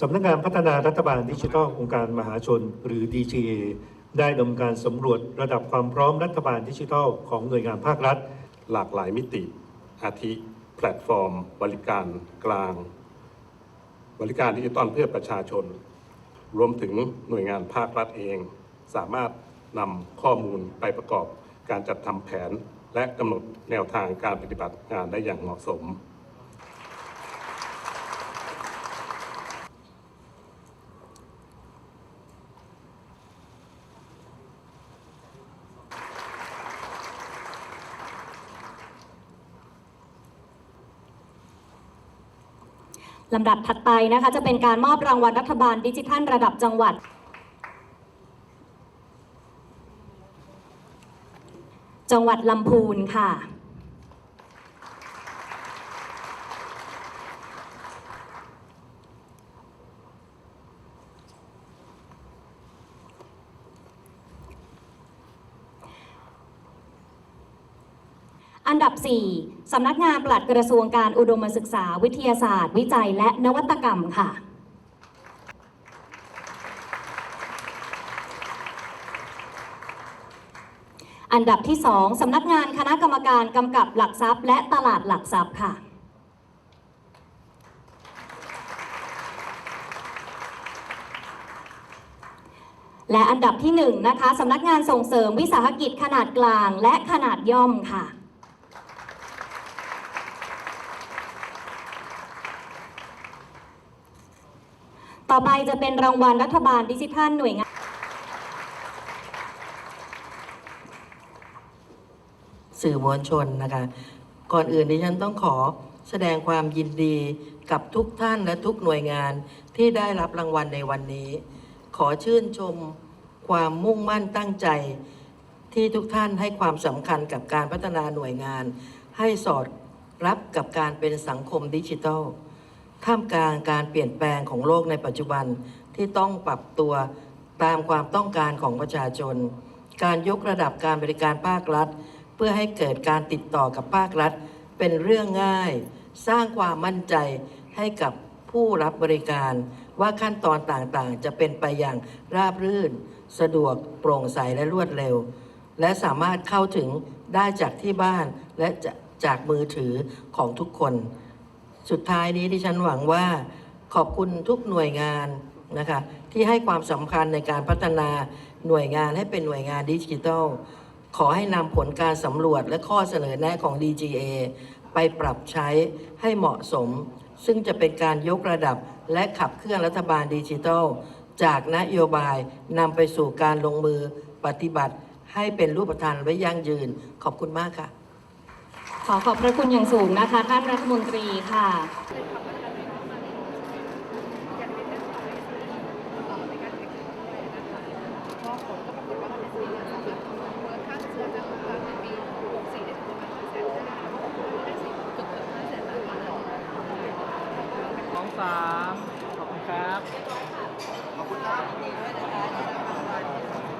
สำนักงานพัฒนารัฐบาลดิจิทัลองค์การมหาชน หรือ DGA ได้ดำเนินการสำรวจระดับความพร้อมรัฐบาลดิจิทัลของหน่วยงานภาครัฐ หลากหลายมิติ อาทิ แพลตฟอร์ม บริการกลาง บริการดิจิตอลเพื่อประชาชน รวมถึงหน่วยงานภาครัฐเอง สามารถนำข้อมูลไปประกอบการจัดทำแผน และกำหนดแนวทางการปฏิบัติงานได้อย่างเหมาะสม ลำดับถัดไปนะคะ จะเป็นการมอบรางวัลรัฐบาลดิจิทัลระดับจังหวัด จังหวัดลำพูนค่ะ อันดับ 4 สำนักงานปลัดกระทรวงการอุดมศึกษาวิทยาศาสตร์ วิจัยและนวัตกรรมค่ะ อันดับที่ 2 สำนักงานคณะกรรมการกำกับหลักทรัพย์ และตลาดหลักทรัพย์ค่ะและอันดับที่1นะคะสำนักงานส่งเสริมวิสาหกิจขนาดกลางและขนาดย่อมค่ะ ต่อไปจะเป็นรางวัลรัฐบาลดิจิทัลหน่วยงาน สื่อมวลชนนะคะ ก่อนอื่นดิฉันต้องขอแสดงความยินดีกับทุกท่านและทุกหน่วยงานที่ได้รับรางวัลในวันนี้ ขอชื่นชมความมุ่งมั่นตั้งใจ ที่ทุกท่านให้ความสำคัญกับการพัฒนาหน่วยงาน ให้สอดรับกับการเป็นสังคมดิจิทัล ท่ามกลางการเปลี่ยนแปลงของโลกในปัจจุบันที่ต้องปรับตัวตามความต้องการของประชาชน การยกระดับการบริการภาครัฐ เพื่อให้เกิดการติดต่อกับภาครัฐ เป็นเรื่องง่าย สร้างความมั่นใจให้กับผู้รับบริการว่าขั้นตอนต่างๆ จะเป็นไปอย่างราบรื่น สะดวกโปร่งใสและรวดเร็ว และสามารถเข้าถึงได้จากที่บ้านและจจากมือถือของทุกคน สุดท้ายนี้ที่ฉันหวังว่าขอบคุณทุกหน่วยงานนะคะที่ให้ความสำคัญในการพัฒนาหน่วยงานให้เป็นหน่วยงานดิจิทัล ขอให้นำผลการสำรวจและข้อเสนอแนะของ DGA ไปปรับใช้ให้เหมาะสม ซึ่งจะเป็นการยกระดับและขับเคลื่อนรัฐบาลดิจิทัล จากนโยบายนำไปสู่การลงมือปฏิบัติให้เป็นรูปธรรมและยั่งยืน ขอบคุณมากค่ะ ขอขอบพระคุณอย่างสูงนะคะ ท่านรัฐมนตรีค่ะองสามขอบคุณครับ ขอบคุณครับ